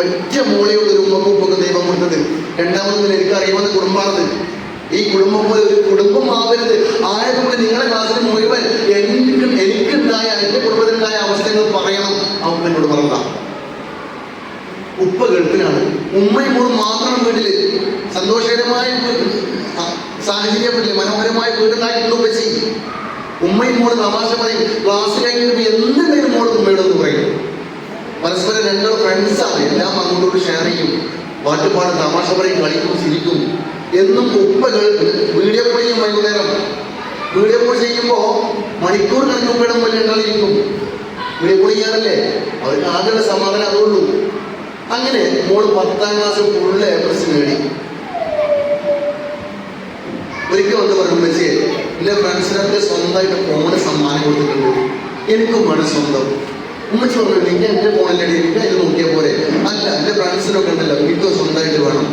ഒറ്റ മോളിയുള്ള ഒരു ഉമ്മപ്പൊക്കെ ദൈവം കൊടുത്തത് രണ്ടാമത് എനിക്ക് അറിയാവുന്ന കുടുംബമാണത്. ഈ കുടുംബം പോലെ ഒരു കുടുംബം ആവരുത്. ആയതുകൊണ്ട് നിങ്ങളുടെ ക്ലാസ്സിൽ മുഴുവൻ എനിക്ക് എനിക്കുണ്ടായ എന്റെ കുടുംബത്തിനുണ്ടായ അവസ്ഥകൾ പറയണം. അവൻ എന്നോട് പറഞ്ഞ ഉപ്പ ഗൾഫിലാണ്. ഉമ്മയും മോളും മാത്രം വീട്ടിൽ. സന്തോഷകരമായ സാഹചര്യം മനോഹരമായ വീടുണ്ടായിട്ടുണ്ടോ ഉപ്പച്ചി. ഉമ്മയും മോൾ തമാശ പറയും. ക്ലാസ് കഴിഞ്ഞ് വരുമ്പോ എന്തെങ്കിലും മോൾ ഉമ്മയോടൊന്ന് പറയും പരസ്പരം രണ്ടോ ഫ്രണ്ട്സാണ് എല്ലാം അങ്ങോട്ടോട് ഷെയർ ചെയ്യും പാട്ടുപാട് തമാശ പറയും കളിക്കും ചിരിക്കും. എന്നും ഉപ്പ വീഡിയോ കോൾ ചെയ്യും വൈകുന്നേരം. വീഡിയോ കോൾ ചെയ്യുമ്പോൾ മണിക്കൂർ കണക്ക് മുന്നിൽ രണ്ടാളിരിക്കും വീഡിയോ കോൾ ചെയ്യാറല്ലേ? അവർക്ക് ആകെയുള്ള സമാധാനം അതുള്ളൂ അങ്ങനെ മോൾ പത്താം ക്ലാസ് ഫുള്ള് എ പ്ലസ് നേടി. ഒരിക്കൽ വന്ന് പറഞ്ഞു വെച്ചേ എന്റെ ഫ്രണ്ട്സിനൊക്കെ സ്വന്തമായിട്ട് ഫോണ് സമ്മാനം കൊടുത്തിട്ടുണ്ട്. എനിക്കും വേണം സ്വന്തം. ഉമ്മച്ചി പറഞ്ഞു എനിക്ക് എന്റെ ഫോണിലടി എനിക്ക് അതിൽ നോക്കിയാൽ പോരെ. അല്ല എന്റെ ഫ്രണ്ട്സിനൊക്കെ ഉണ്ടല്ലോ എനിക്ക് സ്വന്തമായിട്ട് വേണം.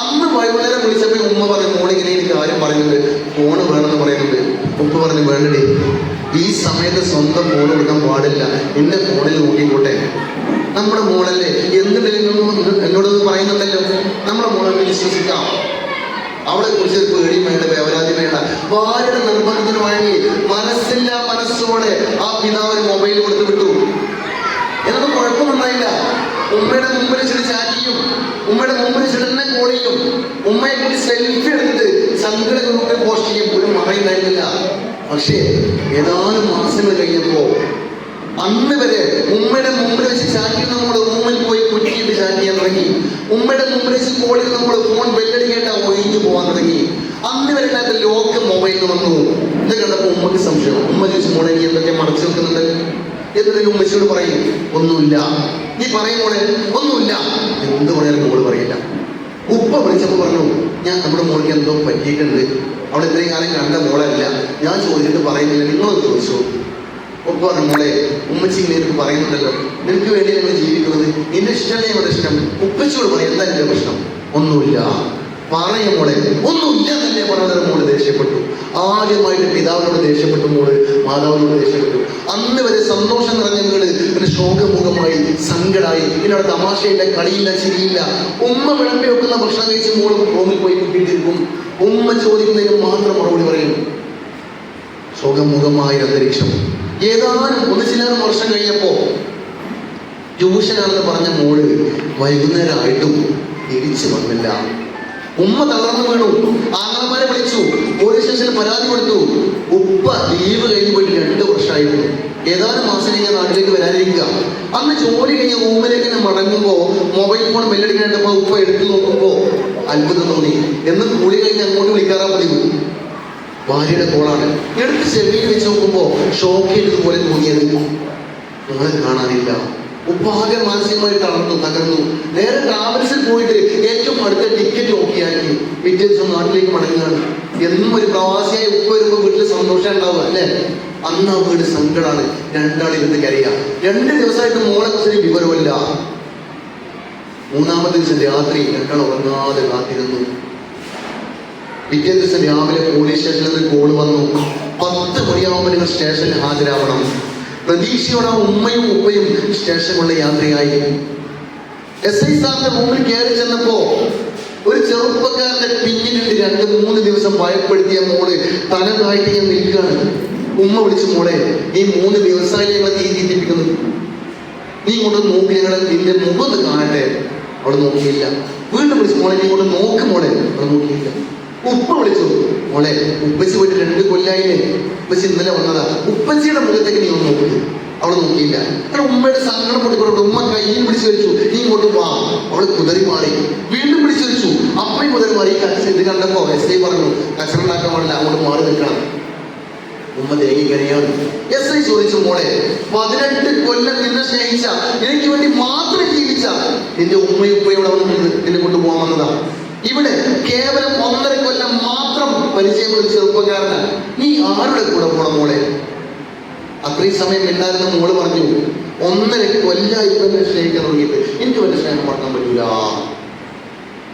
അന്ന് വൈകുന്നേരം വിളിച്ചപ്പോൾ ഉമ്മ പറഞ്ഞു മോളിങ്ങനെ എനിക്ക് ആരും പറയുന്നുണ്ട്. ഫോണ് വേണമെന്ന് പറയുന്നുണ്ട്. ഉപ്പ പറഞ്ഞു വേണ്ടടി. ഈ സമയത്ത് സ്വന്തം ഫോൺ കൊടുക്കാൻ പാടില്ല. എന്റെ ഫോണിൽ നോക്കിക്കോട്ടെ. നമ്മുടെ മോളല്ലേ എന്തുണ്ടെങ്കിലും എന്നോടൊന്ന് പറയുന്നുണ്ടല്ലോ. നമ്മുടെ മോളെ വിശ്വസിക്കാം. അവളെ കുറിച്ച് പേടി വേണ്ട വേവരാതി വേണ്ട. ഭാര്യയുടെ നിർബന്ധത്തിന് വഴങ്ങി മനസ്സില്ല മനസ്സോടെ ആ പിതാവ് മൊബൈൽ കൊടുത്തു വിട്ടു. എന്നൊന്നും കുഴപ്പമൊന്നുണ്ടായില്ല ഉമ്മയുടെ മുമ്പിൽ ചില ചാറ്റിയും ഉമ്മയുടെ മുമ്പിൽ ചെടുന്നെ കോളിയും ചെയ്യും. ഉമ്മയെ കൂടി സെൽഫി എടുത്തിട്ട് സങ്കട ഗ്രൂപ്പിൽ പോസ്റ്റ് ചെയ്യും. ഒരു മറയുണ്ടായിരുന്നില്ല പക്ഷേ ഏതാനും മാസങ്ങൾ കഴിഞ്ഞപ്പോ അന്ന് വരെ ഉമ്മയുടെ മുമ്പിൽ വെച്ച് ചാറ്റി നമ്മൾ റൂമിൽ പോയി കുറ്റിയിട്ട് ചാറ്റ് ചെയ്യാൻ തുടങ്ങി. ഉമ്മയുടെ മുമ്പിൽ വെച്ച് കോളിൽ നമ്മൾ ഫോൺ ബെല്ലടി കേട്ടാ ഒഴിഞ്ഞു പോകാൻ തുടങ്ങി. അന്ന് വരെ ഇല്ലാത്ത ലോക്ക് മൊബൈൽ വന്നു. ഇത് കണ്ടപ്പോ ഉമ്മക്ക് സംശയം. ഉമ്മ ചോദിച്ചു മോളെ നീ എന്തൊക്കെ മറച്ചു വെക്കുന്നുണ്ട്? എന്നിട്ട് ഉമ്മച്ചിയോട് പറയും ഒന്നുമില്ല. നീ പറയും മോളെ. ഒന്നുമില്ല. എന്ത് പറഞ്ഞാലും മോൾ പറയില്ല. ഉപ്പ വിളിച്ചപ്പോൾ പറഞ്ഞു ഞാൻ നമ്മുടെ മോൾക്ക് എന്തോ പറ്റിയിട്ടുണ്ട്. അവിടെ ഇത്രയും കാലം കണ്ട മോളല്ല. ഞാൻ ചോദിച്ചിട്ട് പറയുന്നില്ല. നിങ്ങളൊന്ന് ചോദിച്ചു. ഒപ്പം പറഞ്ഞു മോളെ ഉമ്മച്ചി ഇങ്ങനെ എനിക്ക് പറയുന്നുണ്ടല്ലോ. നിനക്ക് വേണ്ടി നമ്മൾ ജീവിക്കുന്നത് നിന്റെ ഇഷ്ടമല്ലേ നമ്മുടെ ഇഷ്ടം? ഉപ്പച്ചിയോട് പറയും എന്താ എന്റെ പ്രശ്നം? ഒന്നുമില്ല. പറയും മോളെ. ഒന്നുമില്ല എന്നല്ലേ പറഞ്ഞത്? മോൾ ദേഷ്യപ്പെട്ടു. ആദ്യമായിട്ട് പിതാവിനോട് ദേഷ്യപ്പെട്ടു മോൾ മാതാവിനോട് ദേഷ്യപ്പെട്ടു. അന്ന് വരെ സന്തോഷം നിറഞ്ഞ പിന്നെ ശോകമുഖമായി സങ്കടായി. പിന്നെ അവിടെ തമാശയില്ല കളിയില്ല ചിരിയില്ല. ഉമ്മ വിളമ്പി വെക്കുന്ന ഭക്ഷണം കഴിച്ച് മോൾ റൂമിൽ പോയി കുട്ടിയിട്ടിരിക്കും. ഉമ്മ ചോദിക്കുന്നതിന് മാത്രം മറുപടി പറയും ശോകമുഖമായ അന്തരീക്ഷം. ഏതാനും ഒന്ന് ചിലാനും വർഷം കഴിഞ്ഞപ്പോ ട്യൂഷനാണെന്ന് പറഞ്ഞ മോൾ വൈകുന്നേരമായിട്ടും തിരിച്ചു വന്നില്ല. ഉമ്മ തളർന്നു വീണു. ആങ്ങളമാരെ വിളിച്ചു. പോലീസ് സ്റ്റേഷനിൽ പരാതി കൊടുത്തു. ഉപ്പ ലീവ് കഴിഞ്ഞ് പോയിട്ട് രണ്ട് വർഷമായിരുന്നു. ഏതാനും മാസം കഴിഞ്ഞാൽ നാട്ടിലേക്ക് വരാനിരിക്കുക. അന്ന് ജോലി കഴിഞ്ഞ റൂമിലേക്ക് തന്നെ മടങ്ങുമ്പോ മൊബൈൽ ഫോൺ ബെല്ലടിക്കാനായിട്ട് ഉപ്പ എടുത്തു നോക്കുമ്പോ അത്ഭുതം തോന്നി. എന്ന് കൂടി കഴിഞ്ഞ് അങ്ങോട്ട് വിളിക്കാറാ പതിവ്. ഭാര്യയുടെ കോളാണ്. എടുത്ത് ചെവിയിൽ വെച്ച് നോക്കുമ്പോ ഷോക്ക് ചെയ്തതുപോലെ തോന്നിയത്. നിങ്ങളെ കാണാനില്ല. ഉപ്പാകെ മാനസികമായി തളർന്നു തകർന്നു. നേരെ ട്രാവൽസിൽ പോയിട്ട് ഏറ്റവും അടുത്ത ടിക്കറ്റ് നോക്കിയാക്കി പിറ്റേ ദിവസം നാട്ടിലേക്ക് മടങ്ങുകയാണ്. എന്നും ഒരു പ്രവാസിയായി ഉപ്പ് വരുമ്പോൾ വീട്ടിൽ സന്തോഷം ഉണ്ടാവുക അല്ലേ? അന്ന് ആ വീട് സങ്കടാണ്. രണ്ടാളിരുന്ന് കരയുക. രണ്ട് ദിവസമായിട്ട് മോളെ കുറിച്ച് വിവരമില്ല മൂന്നാമത്തെ ദിവസം രാത്രി രണ്ടാൾ ഉറങ്ങാതെ കാത്തിരുന്നു. പിറ്റേ ദിവസം രാവിലെ പോലീസ് സ്റ്റേഷനിൽ നിന്ന് കോൾ വന്നു. പത്ത് മണിയാവുമ്പോൾ നിങ്ങൾ സ്റ്റേഷനിൽ ഹാജരാവണം. പ്രതീക്ഷയോടെ ഉമ്മയും ഉപ്പയും സ്റ്റേഷനിലുള്ള യാത്രയായി എസ് ഐ സാറിന്റെ മുമ്പിൽ കയറി ചെന്നപ്പോ ഒരു ചെറുപ്പക്കാരന്റെ പിന്നിലിട്ട് രണ്ട് മൂന്ന് ദിവസം ഭയപ്പെടുത്തിയ മോൾ തലതായിട്ട് ഞാൻ നിൽക്കുകയാണ്. ഉമ്മ വിളിച്ചു മോളെ ഈ മൂന്ന് ദിവസമായി ഞങ്ങളെ തീ തീറ്റിപ്പിക്കുന്നു നീ ഇങ്ങോട്ട് നോക്കി ഞങ്ങളെ നിന്റെ മുഖം കാണട്ടെ. അവിടെ നോക്കിയില്ല. വീണ്ടും വിളിച്ചു മോളെ നീ ഇങ്ങോട്ട് നോക്ക് മോളെ. അവിടെ നോക്കിയില്ല. ഉപ്പ വിളിച്ചു. മോളെ ഉപ്പച്ചി പോയിട്ട് രണ്ട് കൊല്ലായില്ലേ? ഉപ്പച്ചി ഇന്നലെ വന്നതാ. ഉപ്പച്ചിയുടെ മുഖത്തേക്ക് നീ ഒന്ന് നോക്കി. അവൾ നോക്കിയില്ല. കാരണം ഉമ്മയുടെ സങ്കടം പൊട്ടിക്കൊണ്ട് ഉമ്മ കയ്യിൽ പിടിച്ചു വെച്ചു. നീ ഇങ്ങോട്ട് വാ. അവൾ കുതിരി മാറി. വീണ്ടും പിടിച്ചു വെച്ചു. അപ്പയും കുതിരി മാറി. കച്ച ഇത് കണ്ടപ്പോ എസ് ഐ പറഞ്ഞു കച്ചറുണ്ടാക്കാൻ പാടില്ല. അങ്ങോട്ട് മാറി നിൽക്കണം. ഉമ്മ തേങ്ങി കരയാണ് എസ് ഐ ചോദിച്ചു മോളെ പതിനെട്ട് കൊല്ലം നിന്നെ സ്നേഹിച്ച എനിക്ക് വേണ്ടി മാത്രം ജീവിച്ച നിന്റെ ഉമ്മയും ഉപ്പയും അവിടെ നിന്ന് നിന്നെ കൊണ്ടുപോകാൻ ഇവിടെ കേവലം ഒന്നര കൊല്ലം മാത്രം പരിചയമുള്ള ചെറുപ്പക്കാരന് നീ ആരുടെ കൂടെ പോണം മോളെ? അത്രയും സമയം ഉണ്ടായിരുന്ന മോൾ പറഞ്ഞു ഒന്നര കൊല്ലായി തന്നെ സ്നേഹിക്കാൻ തുടങ്ങിയിട്ട്. എനിക്ക് വലിയ സ്നേഹം മറക്കാൻ പറ്റൂല.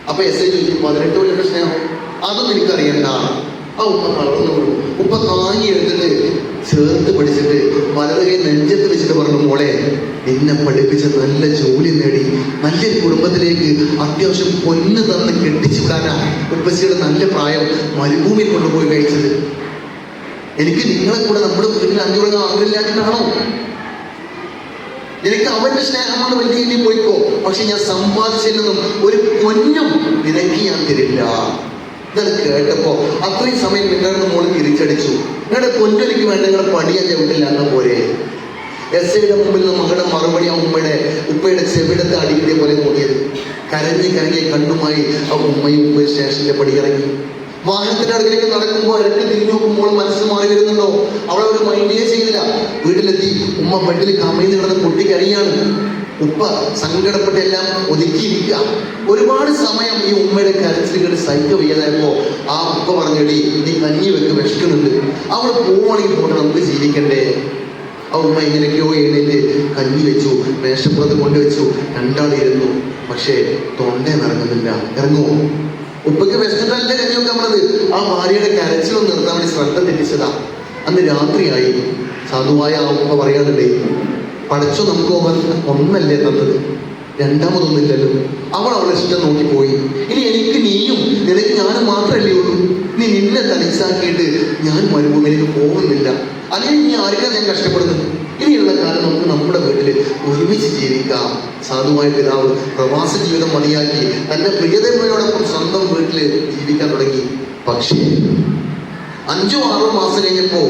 അപ്പൊ എസ് ഐ ചോദിച്ചു പതിനെട്ട് കൊല്ലത്തെ സ്നേഹം? അതും എനിക്കറിയണ്ട. ആ ഉപ്പ കളർന്നു വീണു ഉപ്പ താങ്ങി എടുത്തിട്ട് ചേർത്ത് പിടിച്ചിട്ട് വലത് കൈ നെഞ്ചത്ത് വെച്ചിട്ട് പറഞ്ഞു മോളെ എന്നെ പഠിപ്പിച്ച് നല്ല ജോലി നേടി നല്ല കുടുംബത്തിലേക്ക് അത്യാവശ്യം പൊന്ന് തന്ന് കെട്ടിച്ചു വിടാനാ ഉപ്പച്ചിയുടെ നല്ല പ്രായം മരുഭൂമിയിൽ കൊണ്ടുപോയി കഴിച്ചത്. എനിക്ക് നിങ്ങളെ കൂടെ നമ്മുടെ വീട്ടിൽ അഞ്ചു കൊടുക്കാൻ ആഗ്രഹമില്ലാഞ്ഞിട്ടാണോ? എനിക്ക് അവന്റെ സ്നേഹമാണ് വലിയ ഇനി പോയിക്കോ. പക്ഷെ ഞാൻ സമ്പാദിച്ചില്ലെന്നും ഒരു പൊന്നും നിനക്ക് ഞാൻ തരില്ല. ഇതത് കേട്ടപ്പോ അത്രയും സമയം നിങ്ങളുടെ മോളിൽ തിരിച്ചടിച്ചു. നിങ്ങളുടെ പൊന്നൊലിക്ക് വേണ്ട നിങ്ങളുടെ പണിയാൻ ചവിട്ടില്ല പോരെ? എസ് ഐയുടെ മുമ്പിൽ നിന്ന് മകളുടെ മറുപടി ആ ഉമ്മയുടെ ഉപ്പയുടെ ചെവിടത്തെ അടിയുടെ പോലെ നോക്കിയത് കരഞ്ഞ് കരഞ്ഞ് കണ്ണുമായി ആ ഉമ്മയും ഉപ്പയും സ്റ്റേഷനിലെ പടിയിറങ്ങി. വാഹനത്തിന്റെ അടുക്കലേക്ക് നടക്കുമ്പോൾ ഇരട്ടി തിരിഞ്ഞു നോക്കുമ്പോൾ മനസ്സ് മാറി വരുന്നുണ്ടോ? അവളെ ഒരു മൈൻഡേ ചെയ്തില്ല. വീട്ടിലെത്തി. ഉമ്മ ബെഡിൽ കമയിന്ന് കിടന്ന് പൊട്ടിക്കരയാണ്. ഉപ്പ സങ്കടപ്പെട്ടെല്ലാം ഒതുക്കിയിരിക്കുക. ഒരുപാട് സമയം ഈ ഉമ്മയുടെ കേട്ട് സൈക്ക വയ്യാതായപ്പോ ആ ഉപ്പ പറഞ്ഞടി നീ കഞ്ഞി വെക്ക് വിഷക്കുന്നുണ്ട് അവൾ പോവാണെങ്കിൽ പോട്ടെ നമുക്ക് ജീവിക്കണ്ടേ? ആ എങ്ങനെയൊക്കെയോ എഴുന്നേറ്റ് കഞ്ഞി വെച്ചു മേശപ്പുറത്ത് കൊണ്ടുവച്ചു രണ്ടാളിരുന്നു പക്ഷേ തൊണ്ട നടക്കുന്നില്ല ഇറങ്ങുമോ ഉപ്പയ്ക്ക് വിശന്നിട്ടല്ല കഞ്ഞി വെക്കാൻ പറഞ്ഞത്? ആ ഭാര്യയുടെ കരച്ചിലൊന്നും നിർത്താൻ വേണ്ടി ശ്രദ്ധ തെറ്റിച്ചതാ. അന്ന് രാത്രിയായി. സാധുവായ ആ ഉപ്പ പറയാനുണ്ടേ പഠിച്ചോ നമുക്ക് ഒന്നല്ലേ തന്നത്? രണ്ടാമതൊന്നില്ലല്ലോ അവൾ അവളെ ഇഷ്ടം നോക്കിപ്പോയി. ഇനി എനിക്ക് നീയും നിനക്ക് ഞാനും മാത്രമല്ലേ ഉള്ളൂ. നീ നിന്നെ തനിച്ചാക്കിയിട്ട് ഞാൻ മരുഭൂമിയിലേക്ക് പോകുന്നില്ല. അല്ലെങ്കിൽ ഇനി ആർക്കാ ഞാൻ കഷ്ടപ്പെടുന്നത് ഇനിയുള്ള കാലം നമുക്ക് നമ്മുടെ വീട്ടിൽ ഒരുമിച്ച് ജീവിക്കാം. സാധുവായ പിതാവ് പ്രവാസ ജീവിതം മതിയാക്കി തന്റെ പ്രിയതമ്മയോടൊപ്പം സ്വന്തം വീട്ടിൽ ജീവിക്കാൻ തുടങ്ങി. പക്ഷേ അഞ്ചോ ആറോ മാസം കഴിഞ്ഞപ്പോ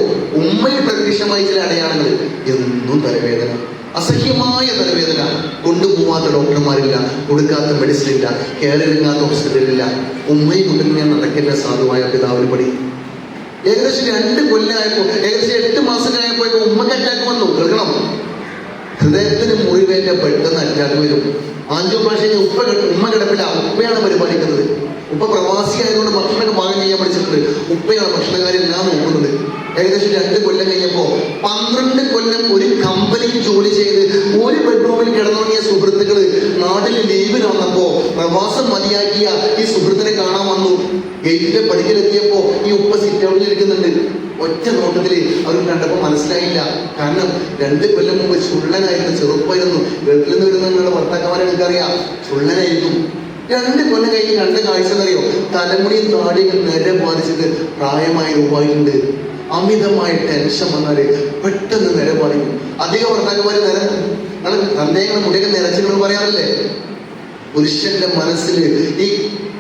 ഉമ്മയിൽ പ്രത്യക്ഷമായ ചില അടയാളങ്ങൾ എന്നും തലവേദന. അസഹ്യമായ തലവേദന. കൊണ്ടുപോവാത്ത ഡോക്ടർമാരില്ല കൊടുക്കാത്ത മെഡിസിൻ ഇല്ല കേരളങ്ങാത്ത ഹോസ്പിറ്റലില്ല ഉമ്മയും കുട്ടിനെ നടക്കില്ല സാധുവായ പിതാവിന് പടി. ഏകദേശം രണ്ട് കൊല്ലായപ്പോ ഏകദേശം എട്ട് മാസം കഴിഞ്ഞപ്പോ ഉമ്മക്ക് അറ്റാക്ക് വന്നു. കേൾക്കണം. ഹൃദയത്തിന് മുറിവേറ്റ പെട്ടെന്ന് അറ്റാക്ക് വരും. ആൻജിയോപ്ലാസ്റ്റി ഉപ്പ ഉമ്മ കിടപ്പില്ല. ഉപ്പയാണ് പരിപാലിക്കുന്നത്. ഉപ്പ പ്രവാസി ആയതുകൊണ്ട് ഭക്ഷണമൊക്കെ പാകം ചെയ്യാൻ പഠിച്ചിട്ടുണ്ട്. ഉപ്പയാണ് ഭക്ഷണകാര്യം എല്ലാം നോക്കുന്നത്. ഏകദേശം രണ്ട് കൊല്ലം കഴിഞ്ഞപ്പോ പന്ത്രണ്ട് കൊല്ലം ഒരു കമ്പനിക്ക് ജോലി ചെയ്ത് ഒരു ബെഡ്റൂമിൽ കിടന്നുറങ്ങിയ സുഹൃത്തുക്കൾ നാട്ടിൽ ലീവിന് വന്നപ്പോ പ്രവാസം മതിയാക്കിയ ഈ സുഹൃത്തിനെ കാണാൻ വന്നു. ഗേറ്റിന്റെ പടിക്കലെത്തിയപ്പോ ഈ ഉപ്പ സിറ്റ് ഇരിക്കുന്നുണ്ട് ഒറ്റ നോട്ടത്തിൽ അവർ കണ്ടപ്പോ മനസ്സിലായില്ല. കാരണം രണ്ട് കൊല്ലം മുമ്പ് ചുള്ളനായിരുന്നു ചെറുപ്പമായിരുന്നു. ഗൾഫിൽ നിന്ന് വരുന്ന നിങ്ങളുടെ ഭർത്താക്കന്മാരെ എനിക്കറിയാം ചുള്ളനായിരുന്നു. രണ്ട് കൊല്ലം കഴിഞ്ഞ് കണ്ട കാഴ്ച എന്നറിയോ? തലമുടിയും താടിയും നേരെ ബാധിച്ചിട്ട് പ്രായമായ രൂപമായിട്ടുണ്ട് അമിതമായ ടെൻഷൻ വന്നാൽ പെട്ടെന്ന് നിര പറയും അധികം ഭർത്താക്കന്മാര് നിര സന്ദേഹങ്ങൾ മുടിയൊക്കെ നിരച്ചുകൾ പറയാറില്ലേ? പുരുഷന്റെ മനസ്സിൽ ഈ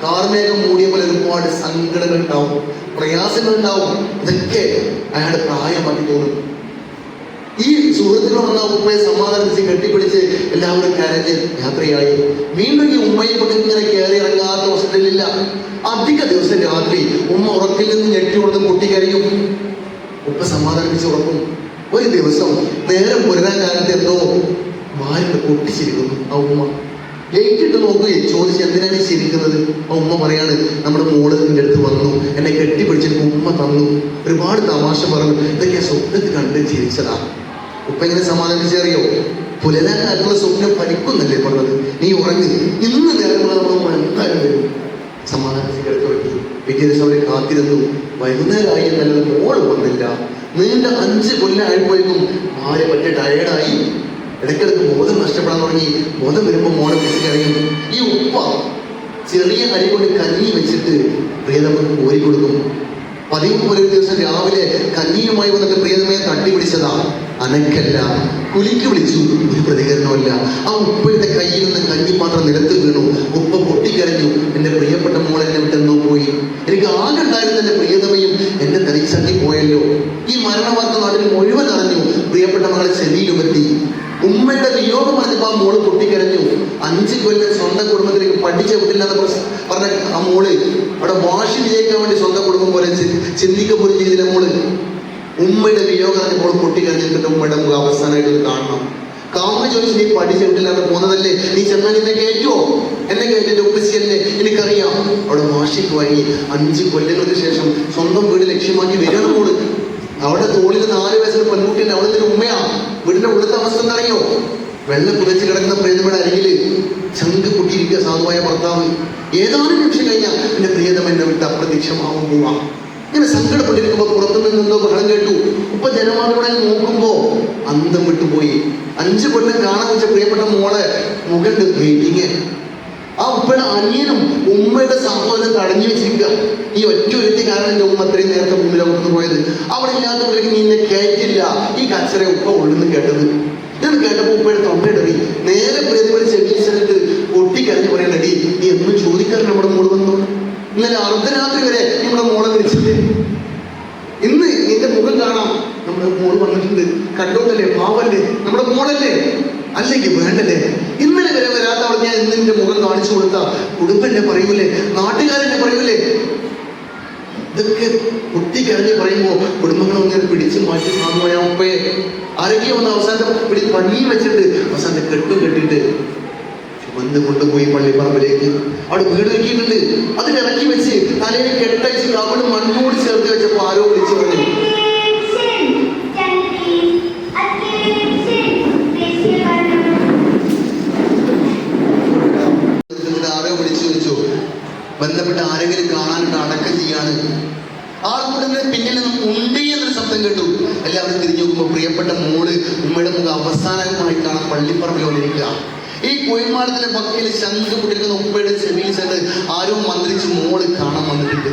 കാർമേഘം മൂടിയ പോലെ ഒരുപാട് സങ്കടങ്ങൾ ഉണ്ടാവും. പ്രയാസങ്ങൾ ഉണ്ടാവും ഇതൊക്കെ അയാളുടെ പ്രായമാക്കി തോന്നും ഈ സുഹൃത്തുക്കൾ വന്ന ഉമ്മയെ സമാധാനിച്ച് കെട്ടിപ്പിടിച്ച് എല്ലാവരും കരഞ്ഞ് യാത്രയായി. വീണ്ടും ഈ ഉമ്മയെ കൊണ്ട് ഇങ്ങനെ കയറി ഇറങ്ങാത്ത ഹോസ്പിറ്റലില്ല അധിക ദിവസം രാത്രി ഉമ്മ ഉറക്കിൽ നിന്ന് ഞെട്ടി കൊടുത്ത് കുട്ടി പൊട്ടിക്കരയും ഉപ്പ സമാധാനിപ്പിച്ച് ഉറക്കും. ഒരു ദിവസം നേരം പുലരാൻ കാലത്ത് എന്തോ വാരിട്ട് പൊട്ടിച്ചിരിക്കുന്നു ആ ഉമ്മ. ലേറ്റ് ഇട്ട് നോക്കുകയും ചോദിച്ച് എന്തിനാണ് ചിരിക്കുന്നത് അപ്പൊ ഉമ്മ പറയാണ് നമ്മുടെ മോൾ എന്റെ അടുത്ത് വന്നു എന്നെ കെട്ടിപ്പിടിച്ചിട്ട് ഉമ്മ തന്നു. ഒരുപാട് തമാശ പറഞ്ഞു. ഇതൊക്കെ സ്വപ്നത്തിൽ കണ്ട് ചിരിച്ചതാ ഉപ്പ എങ്ങനെ സമാധാനിച്ചറിയോ പുലരാനായിട്ടുള്ള സ്വപ്നം പഠിക്കുന്നല്ലേ പറഞ്ഞത്? നീ ഉറങ്ങി. ഇന്ന് നേരമുള്ള നമ്മൾ എന്തായാലും വരും. സമാധാനിച്ച് കിടത്തുറക്കി പിറ്റേ അവരെ കാത്തിരുന്നു. വൈകുന്നേരമായി എന്നല്ലാതെ മോൾ വന്നില്ല. നീണ്ട അഞ്ച് കൊല്ലമായപ്പോഴേക്കും ആരെ പറ്റ ടയേർഡായി ഇടയ്ക്കിടയ്ക്ക് ബോധം നഷ്ടപ്പെടാൻ തുടങ്ങി. ബോധം വരുമ്പോൾ മോളെ കുട്ടിക്കറിയും ഈ ഉപ്പ ചെറിയ അരി കൊണ്ട് കഞ്ഞി വെച്ചിട്ട് പ്രിയതമ്മ കോരി കൊടുക്കും. പതിവ് പോലെ ദിവസം രാവിലെ കഞ്ഞിയുമായി വന്നിട്ട് പ്രിയതമയെ തട്ടി പിടിച്ചതാ. അനക്കല്ല. കുലിക്ക് വിളിച്ചു. ഒരു പ്രതികരണമല്ല ആ ഉപ്പയുടെ കയ്യിൽ നിന്ന് കഞ്ഞി കഞ്ഞിപ്പാത്രം നിലത്ത് വീണു. ഉപ്പ പൊട്ടിക്കരഞ്ഞു. എന്റെ പ്രിയപ്പെട്ട മോൾ എന്നെ വിട്ടെന്നോ പോയി. എനിക്ക് ആകെ ഉണ്ടായിരുന്ന എന്റെ പ്രിയതമയും എന്നെ തനിച്ചട്ടി പോയല്ലോ. ഈ മരണവാർത്ത നാട്ടിൽ മുഴുവൻ അറിഞ്ഞു. പ്രിയപ്പെട്ട മകളെ ചെവിയിലുമെത്തി ഉമ്മയുടെ വിയോഗം പറഞ്ഞപ്പോ ആ മോൾ പൊട്ടിക്കരഞ്ഞു. അഞ്ച് കൊല്ലം സ്വന്തം കുടുംബത്തിലേക്ക് പഠിച്ച വിട്ടില്ലാന്ന് പറഞ്ഞ ആ മോൾ അവിടെ വാശി വിജയിക്കാൻ വേണ്ടി സ്വന്തം കുടുംബം പോലെ ചിന്തിക്കുക പോലും ചെയ്തില്ല മോൾ. ഉമ്മയുടെ വിയോഗം പറഞ്ഞപ്പോൾ പൊട്ടിക്കരഞ്ഞിട്ട് ഉമ്മയുടെ മുഖം അവസാനമായിട്ട് കാണണം. കാമ ചോദിച്ചു നീ പഠിച്ച വിട്ടില്ലാതെ പോകുന്നതല്ലേ നീ ചെന്നാൽ എന്നെ കയറ്റുമോ എന്നെ കേട്ടിട്ട് ഉപ്പിസി എന്നെ എനിക്കറിയാം. അവിടെ വാശിക്ക് വാങ്ങി അഞ്ച് കൊല്ലങ്ങൾക്ക് ശേഷം സ്വന്തം വീട് ലക്ഷ്യമാക്കി വരികയാണ് മോൾ. അവിടെ തോളിൽ നാല് വയസ്സുള്ള പെൺകുട്ടിയുടെ അവിടെ ഒരു ഉമ്മയാ? വീടിന്റെ ഉള്ളത്തെ അവസ്ഥ എന്തറിയോ വെള്ളം പുതച്ച് കിടക്കുന്ന പ്രേതമയുടെ അരികിൽ ചങ്ക് പൊട്ടിയിരിക്കുക സാധുവായ ഭർത്താവ്. ഏതാനും നിമിഷം കഴിഞ്ഞാൽ എന്റെ പ്രിയതം എന്നെ വിട്ട് അപ്രത്യക്ഷമാവും പോവാം ഇങ്ങനെ സങ്കടപ്പെട്ടിരിക്കുമ്പോൾ പുറത്തു നിന്നെന്തോ ബഹളം കേട്ടു. ഇപ്പൊ ജനമാരുടെ നോക്കുമ്പോ അന്തം വിട്ടുപോയി. അഞ്ചു കൊല്ലം കാണാൻ വെച്ച പ്രിയപ്പെട്ട മോളെ വെയിറ്റിങ് ആ ഉപ്പയുടെ അനിയനും ഉമ്മയുടെ സഹോദരൻ തടഞ്ഞു വെച്ചിരിക്കുക. ഈ ഒറ്റ ഒരുത്തി കാരണം എന്റെ ഉമ്മ അത്രയും നേരത്തെ മുമ്പിലോട്ട് പോയത്. അവിടെ ഇല്ലാത്തവരേക്ക് നീ എന്നെ കയറ്റില്ല ഈ കച്ചറ ഉപ്പ ഉള്ളെന്ന് കേട്ടത്. ഇത് കേട്ടപ്പോ ഉപ്പയുടെ തൊണ്ടയിടറി. നേരെ പ്രിയപ്പെട്ട ചെവിച്ചെടുത്ത് പൊട്ടിക്കരഞ്ഞ് പറയണടി നീ എന്നും ചോദിക്കാറ് നമ്മുടെ മോൾ വന്നു ഇന്നലെ അർദ്ധരാത്രി വരെ നമ്മുടെ മോളെ വിളിച്ചിട്ട് ഇന്ന് നിന്റെ മുഖം കാണാം നമ്മുടെ മോൾ വന്നിട്ടുണ്ട് കണ്ടോന്നല്ലേ പാവല്ലേ നമ്മുടെ മോളല്ലേ അല്ലെങ്കിൽ വേണ്ടല്ലേ ഇന്നലെ വരെ വരാത്തവൾ ഞാൻ ഇന്ന് നിന്റെ മുഖം കാണിച്ചു കൊടുത്ത കുടുംബന്നെ പറയൂലേ നാട്ടുകാരെന്നെ പറയൂലേ ഇതൊക്കെ കുട്ടിക്കരഞ്ഞ് പറയുമ്പോ കുടുംബങ്ങൾ ഒന്നിനെ പിടിച്ചു മാറ്റി സാധുമായ ഉപ്പയെ ആരെങ്കിലും ഒന്ന് അവസാനത്തെ പിടി പണി വെച്ചിട്ട് അവസാനത്തെ കെട്ടും കെട്ടിട്ട് വന്ന് കൊണ്ടുപോയി പള്ളിപ്പറമ്പിലേക്ക്. അവിടെ വീട് വെക്കിയിട്ടുണ്ട്. അതിൽ ഇറക്കി വെച്ച് തലയിൽ കെട്ടയച്ച് കവിട് മണ്ണോട് ചേർത്ത് വെച്ചപ്പോ ആരോ വിളിച്ചു പറഞ്ഞു ആരോ വിളിച്ചു ചോദിച്ചു ബന്ധപ്പെട്ട ആരെങ്കിലും കാണാനുണ്ട് അടക്കം ചെയ്യാണ്. ആൾക്കൂട്ടത്തിന് പിന്നിൽ നിന്നും ഉണ്ട് എന്നൊരു ശബ്ദം കേട്ടു. എല്ലാവരും തിരിഞ്ഞു നോക്കുമ്പോൾ പ്രിയപ്പെട്ട മോൾ ഉമ്മയുടെ മുഖം അവസാനമായി കാണാൻ ഈ കോയിമാടത്തിന്റെ ഭക്തിയിൽ ശംഖ് കുടിക്കുന്ന ഉപ്പയുടെ ചെവിയിൽ ചെന്ന് ആരോ മന്ത്രിച്ച് മോൾ കാണാൻ വന്നിട്ടുണ്ട്.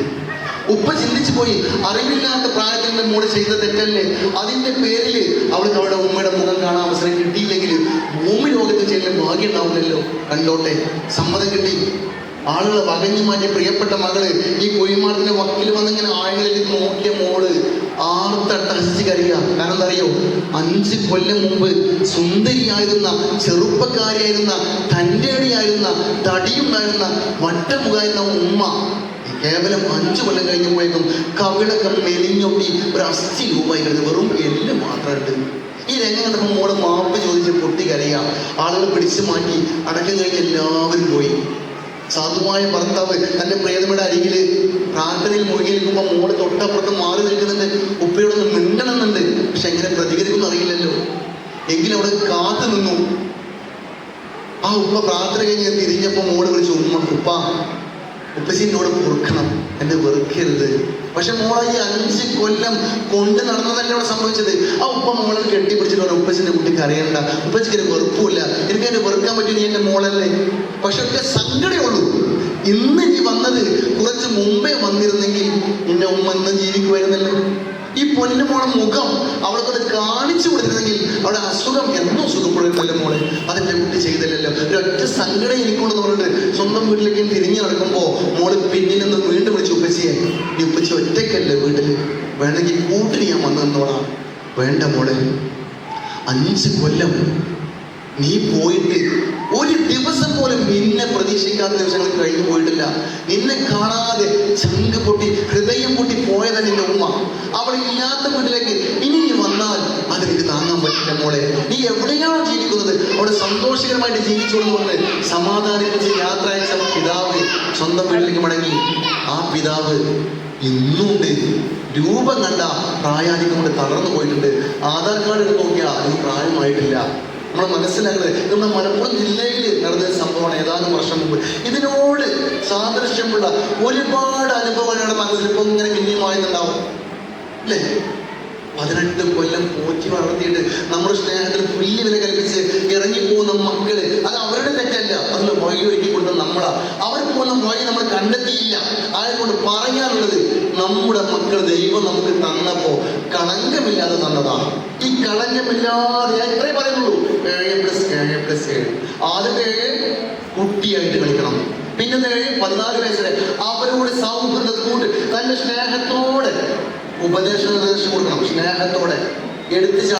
ഉപ്പ ചിന്തിച്ചു പോയി അറിവില്ലാത്ത പ്രായത്തിന്റെ മോൾ ചെയ്ത തെറ്റല്ലേ? അതിന്റെ പേരിൽ അവൾക്ക് അവളുടെ ഉമ്മയുടെ മുഖം കാണാൻ അവസരം കിട്ടിയില്ലെങ്കിൽ ഭൂമി ലോകത്ത് ചെയ്യുന്ന ഭാഗ്യം ഉണ്ടാവില്ലല്ലോ കണ്ടോട്ടെ സമ്മതം കിട്ടി. ആളുകൾ വകഞ്ഞു മാറ്റി പ്രിയപ്പെട്ട മകൾ ഈ കൊയ്മാടത്തിന്റെ വക്കിൽ വന്നിങ്ങനെ ആളുകളിൽ നോക്കിയ മോൾ ആർത്തട്ടഹസിച്ച് കരയുക കാരണം എന്തറിയോ അഞ്ച് കൊല്ലം മുമ്പ് സുന്ദരിയായിരുന്ന ചെറുപ്പക്കാരിയായിരുന്ന തന്റേണിയായിരുന്ന തടിയുണ്ടായിരുന്ന വട്ടമുഖായിരുന്ന ഉമ്മ കേവലം അഞ്ചു കൊല്ലം കഴിഞ്ഞപ്പോഴേക്കും കവിളൊക്കെ മെലിഞ്ഞൊട്ടി ഒരു അസ്ഥി രൂപമായി കിടന്ന്. വെറും എല്ല് മാത്രമായിട്ട് ഈ രംഗം കണ്ടപ്പോൾ മോൾ മാപ്പ് ചോദിച്ച് പൊട്ടി കരയുക ആളുകൾ പിടിച്ചു മാറ്റി അടക്കം കഴിഞ്ഞ് എല്ലാവരും പോയി. സാധുവായ ഭർത്താവ് തന്റെ പ്രേതമയുടെ അരികിൽ പ്രാർത്ഥനയിൽ മുഴുകി നിൽക്കുമ്പോൾ മോൾ തൊട്ടപ്പുറത്ത് മാറി നിൽക്കുന്നുണ്ട്. ഉപ്പയോടൊന്ന് മിണ്ടണമെന്നുണ്ട്. പക്ഷെ എങ്ങനെ പ്രതികരിക്കുമെന്ന് അറിയില്ലല്ലോ. എങ്കിലും അവിടെ കാത്തു നിന്നു. ആ ഉപ്പ പ്രാർത്ഥന കഴിഞ്ഞ് തിരിഞ്ഞപ്പോ മോൾ വിളിച്ചു ഉമ്മ ഉപ്പ ഉപ്പച്ചിനോട് പൊറുക്കണം. എന്നെ വെറുക്കരുത്. പക്ഷെ മോളെ ഈ അഞ്ച് കൊല്ലം കൊണ്ട് നടന്നതല്ല അവിടെ സംഭവിച്ചത്? ആ ഉപ്പ മോളെ കെട്ടിപ്പിടിച്ചിട്ട് ഉപ്പച്ചിന്റെ കുട്ടിക്ക് അറിയണ്ട. ഉപ്പച്ചിക്ക് ഒരു വെറുപ്പില്ല എനിക്ക് എന്നെ വെറുക്കാൻ പറ്റും നീ എന്റെ മോളല്ലേ? പക്ഷെ ഒക്കെ സങ്കടമേ ഉള്ളൂ. ഇന്ന് നീ വന്നത് കുറച്ച് മുമ്പേ വന്നിരുന്നെങ്കിൽ നിന്റെ ഉമ്മ ഇന്ന് ജീവിക്കുമായിരുന്നല്ലോ. ഈ പൊന്നു മോളെ മുഖം അവൾക്കത് കാണിച്ചു കൊടുത്തിരുന്നെങ്കിൽ അവിടെ അസുഖം എന്തോ സുഖപ്പെടുത്തല്ലോ മോളെ. അതെന്റെ കുട്ടി ചെയ്തില്ലല്ലോ. ഒരൊറ്റ സങ്കടം എനിക്കുണ്ടെന്ന് പറഞ്ഞിട്ട് സ്വന്തം വീട്ടിലേക്ക് തിരിഞ്ഞു നടക്കുമ്പോ മോൾ പിന്നിൽ നിന്ന് വീണ്ടും വിളിച്ചു ഉപ്പച്ചിയെ നീ ഉപ്പച്ചി ഒറ്റയ്ക്കല്ലേ വീട്ടിൽ? വേണമെങ്കിൽ കൂട്ടിന് ഞാൻ വന്നു വേണ്ട മോളെ. അഞ്ച് കൊല്ലം നീ പോയിട്ട് ഒരു ദിവസം പോലും നിന്നെ പ്രതീക്ഷിക്കാത്ത ദിവസങ്ങൾ കഴിഞ്ഞു പോയിട്ടില്ല. നിന്നെ കാണാതെ ചങ്ക് പൊട്ടി ഹൃദയം പൊട്ടി പോയതാണ് നിന്റെ ഉമ്മ. അവൾ ഇല്ലാത്ത വീട്ടിലേക്ക് ഇനി നീ വന്നാൽ അതെനിക്ക് താങ്ങാൻ പറ്റില്ല മോളെ. നീ എവിടെയാണോ ജീവിക്കുന്നത്? അവിടെ സന്തോഷകരമായിട്ട് എന്ന് സമാധാനിപ്പിച്ച് യാത്ര അയച്ച പിതാവ് സ്വന്തം വീട്ടിലേക്ക് മടങ്ങി. ആ പിതാവ് ഇന്നുണ്ട്. രൂപം കണ്ട പ്രായാധികം കൊണ്ട് തളർന്നു പോയിട്ടുണ്ട്. ആധാർ കാർഡ് എടുത്ത് നോക്കിയാൽ അതിന് പ്രായമായിട്ടില്ല. നമ്മൾ മനസ്സിലാക്കുന്നത് നമ്മുടെ മലപ്പുറം ജില്ലയിൽ നടന്ന സംഭവമാണ് ഏതാനും വർഷം മുമ്പ്. ഇതിനോട് സാദൃശ്യമുള്ള ഒരുപാട് അനുഭവങ്ങളുടെ മനസ്സിൽ ഇപ്പൊ ഇങ്ങനെ മിന്നിയുമായുന്നുണ്ടാവും അല്ലേ? പതിനെട്ട് കൊല്ലം പോറ്റി വളർത്തിയിട്ട് നമ്മുടെ സ്നേഹത്തിൽ പുല്ല് വില കൽപ്പിച്ച് ഇറങ്ങിപ്പോകുന്ന മക്കൾ അത് അവരുടെ തെറ്റല്ല. അതിന് വഴി ഒരുക്കി കൊടുത്ത നമ്മളാ. അവർ പോലും വഴി നമ്മൾ കണ്ടെത്തിയില്ല. ആയതുകൊണ്ട് പറയാനുള്ളത്? നമ്മുടെ മക്കൾ ദൈവം നമുക്ക് തന്നപ്പോ കളങ്കമില്ലാതെ തന്നതാണ് ഈ കളങ്കമില്ലാതെ ഇത്രേ പറയുന്നുള്ളൂ? ഏഴ് ആദ്യത്തെ ഏഴ് കുട്ടിയായിട്ട് കളിക്കണം. പിന്നെ ഏഴ് പതിനാല് വയസ്സിലെ അവരോട് സൗഹൃദ കൂട്ട് തന്റെ സ്നേഹത്തോടെ ഉപദേശ നിർദ്ദേശം കൊടുക്കണം. സ്നേഹത്തോടെ എടുത്ത്